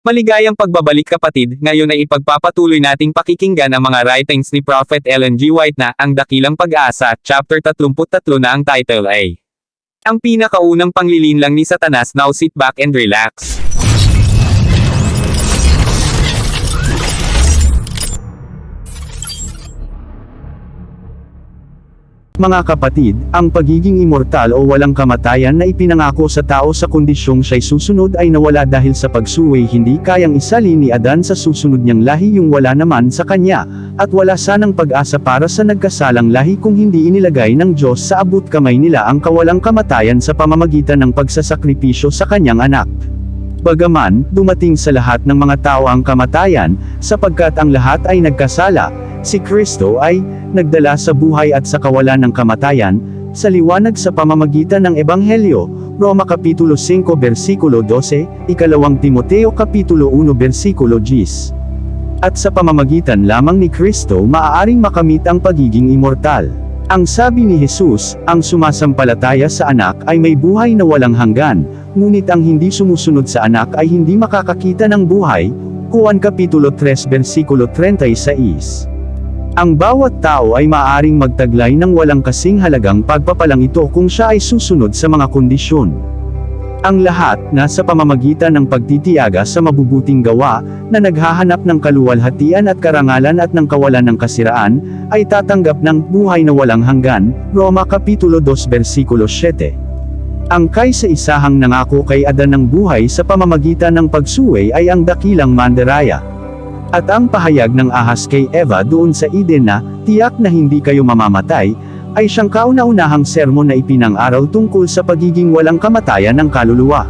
Maligayang pagbabalik kapatid, ngayon ay ipagpapatuloy nating pakikinggan ang mga writings ni Prophet Ellen G. White na Ang Dakilang Pag-asa, chapter 33 na ang title ay Ang pinakaunang panglilinlang ni Satanas Now sit back and relax. Mga kapatid, ang pagiging immortal o walang kamatayan na ipinangako sa tao sa kondisyong siya'y susunod ay nawala dahil sa pagsuway hindi kayang isali ni Adan sa susunod niyang lahi yung wala naman sa kanya, at wala sanang pag-asa para sa nagkasalang lahi kung hindi inilagay ng Diyos sa abot kamay nila ang kawalang kamatayan sa pamamagitan ng pagsasakripisyo sa kanyang anak. Bagaman, dumating sa lahat ng mga tao ang kamatayan, sapagkat ang lahat ay nagkasala, si Kristo ay, nagdala sa buhay at sa kawalan ng kamatayan, sa liwanag sa pamamagitan ng Ebanghelyo, Roma Kapitulo 5 versikulo 12, Ikalawang Timoteo Kapitulo 1 versikulo 10. At sa pamamagitan lamang ni Kristo maaaring makamit ang pagiging immortal. Ang sabi ni Jesus, ang sumasampalataya sa anak ay may buhay na walang hanggan, ngunit ang hindi sumusunod sa anak ay hindi makakakita ng buhay, Juan Kapitulo 3 versikulo 36. Ang bawat tao ay maaaring magtaglay ng walang kasing halagang pagpapalang ito kung siya ay susunod sa mga kondisyon. Ang lahat, nasa pamamagitan ng pagtitiyaga sa mabubuting gawa, na naghahanap ng kaluwalhatian at karangalan at ng kawalan ng kasiraan, ay tatanggap ng buhay na walang hanggan, Roma Kapitulo 2 versikulo 7. Ang kaysa-isahang nangako kay Adan ng buhay sa pamamagitan ng pagsuway ay ang dakilang mandaraya. At ang pahayag ng ahas kay Eva doon sa Eden na, tiyak na hindi kayo mamamatay, ay siyang kauna-unahang sermon na ipinang-araw tungkol sa pagiging walang kamatayan ng kaluluwa.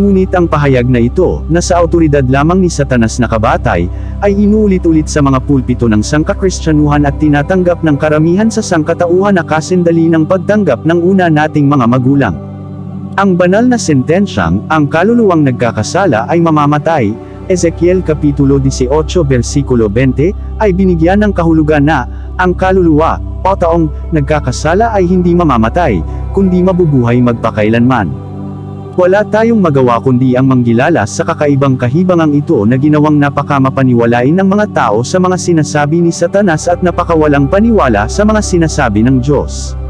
Ngunit ang pahayag na ito, na sa autoridad lamang ni Satanas na kabatay, ay inuulit-ulit sa mga pulpito ng sangkakristyanuhan at tinatanggap ng karamihan sa sangkatauhan na kasindali ng pagtanggap ng una nating mga magulang. Ang banal na sentensyang, ang kaluluwang nagkakasala ay mamamatay, Ezekiel Kapitulo 18 versikulo 20, ay binigyan ng kahulugan na, ang kaluluwa, o taong, nagkakasala ay hindi mamamatay, kundi mabubuhay magpakailanman. Wala tayong magawa kundi ang manggilala sa kakaibang kahibangang ito na ginawang napakamapaniwalain ng mga tao sa mga sinasabi ni Satanas at napakawalang paniwala sa mga sinasabi ng Diyos.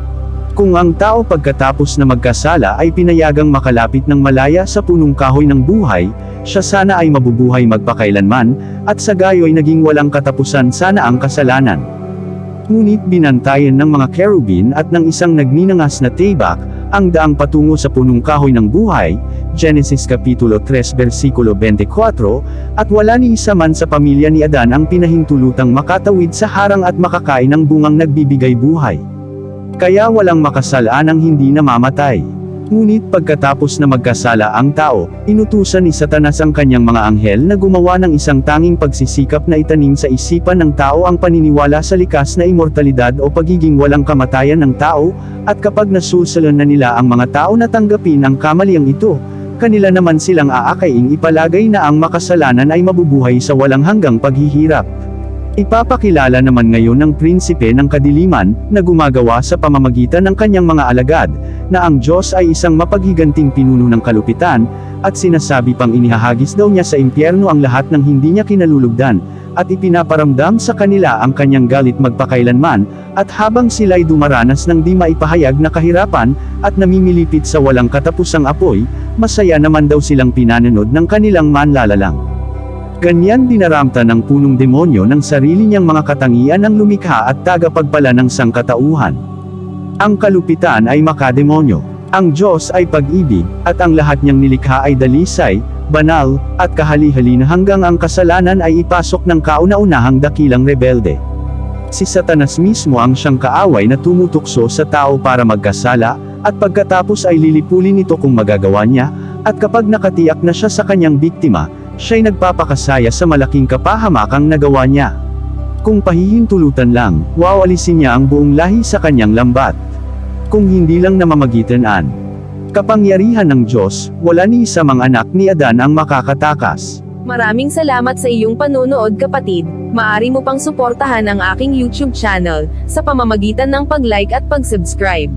Kung ang tao pagkatapos na magkasala ay pinayagang makalapit ng malaya sa punong kahoy ng buhay, siya sana ay mabubuhay magpakailanman, at sa gayo'y naging walang katapusan sana ang kasalanan. Ngunit binantayan ng mga kerubin at ng isang nagninangas na tibak, ang daang patungo sa punong kahoy ng buhay, Genesis Kapitulo 3 versikulo 24, at wala ni isa man sa pamilya ni Adan ang pinahintulutang makatawid sa harang at makakain ng bungang nagbibigay buhay. Kaya walang makasalaan ang hindi namamatay. Ngunit pagkatapos na magkasala ang tao, inutusan ni Satanas ang kanyang mga anghel na gumawa ng isang tanging pagsisikap na itanim sa isipan ng tao ang paniniwala sa likas na immortalidad o pagiging walang kamatayan ng tao, at kapag nasulsalan na nila ang mga tao na tanggapin ang kamaliang ito, kanila naman silang aakaing ipalagay na ang makasalanan ay mabubuhay sa walang hanggang paghihirap. Ipapakilala naman ngayon ng prinsipe ng kadiliman, na gumagawa sa pamamagitan ng kanyang mga alagad, na ang Diyos ay isang mapaghiganting pinuno ng kalupitan, at sinasabi pang inihahagis daw niya sa impyerno ang lahat ng hindi niya kinalulugdan, at ipinaparamdam sa kanila ang kanyang galit magpakailanman, at habang sila'y dumaranas ng di maipahayag na kahirapan, at namimilipit sa walang katapusang apoy, masaya naman daw silang pinanunod ng kanilang manlalalang. Ganyan dinaramta ng punong demonyo ng sarili niyang mga katangian ng lumikha at tagapagpala ng sangkatauhan. Ang kalupitan ay makademonyo. Ang Diyos ay pag-ibig, at ang lahat niyang nilikha ay dalisay, banal, at kahali-halina hanggang ang kasalanan ay ipasok ng kauna-unahang dakilang rebelde. Si Satanas mismo ang siyang kaaway na tumutukso sa tao para magkasala, at pagkatapos ay lilipulin ito kung magagawa niya, at kapag nakatiyak na siya sa kanyang biktima, siya'y nagpapakasaya sa malaking kapahamakang nagawa niya. Kung pahihintulutan lang, wawalisin niya ang buong lahi sa kanyang lambat. Kung hindi lang namamagitan an kapangyarihan ng Diyos, wala ni isa mang anak ni Adan ang makakatakas. Maraming salamat sa iyong panonood kapatid. Maari mo pang suportahan ang aking YouTube channel sa pamamagitan ng pag-like at pag-subscribe.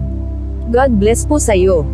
God bless po sa iyo.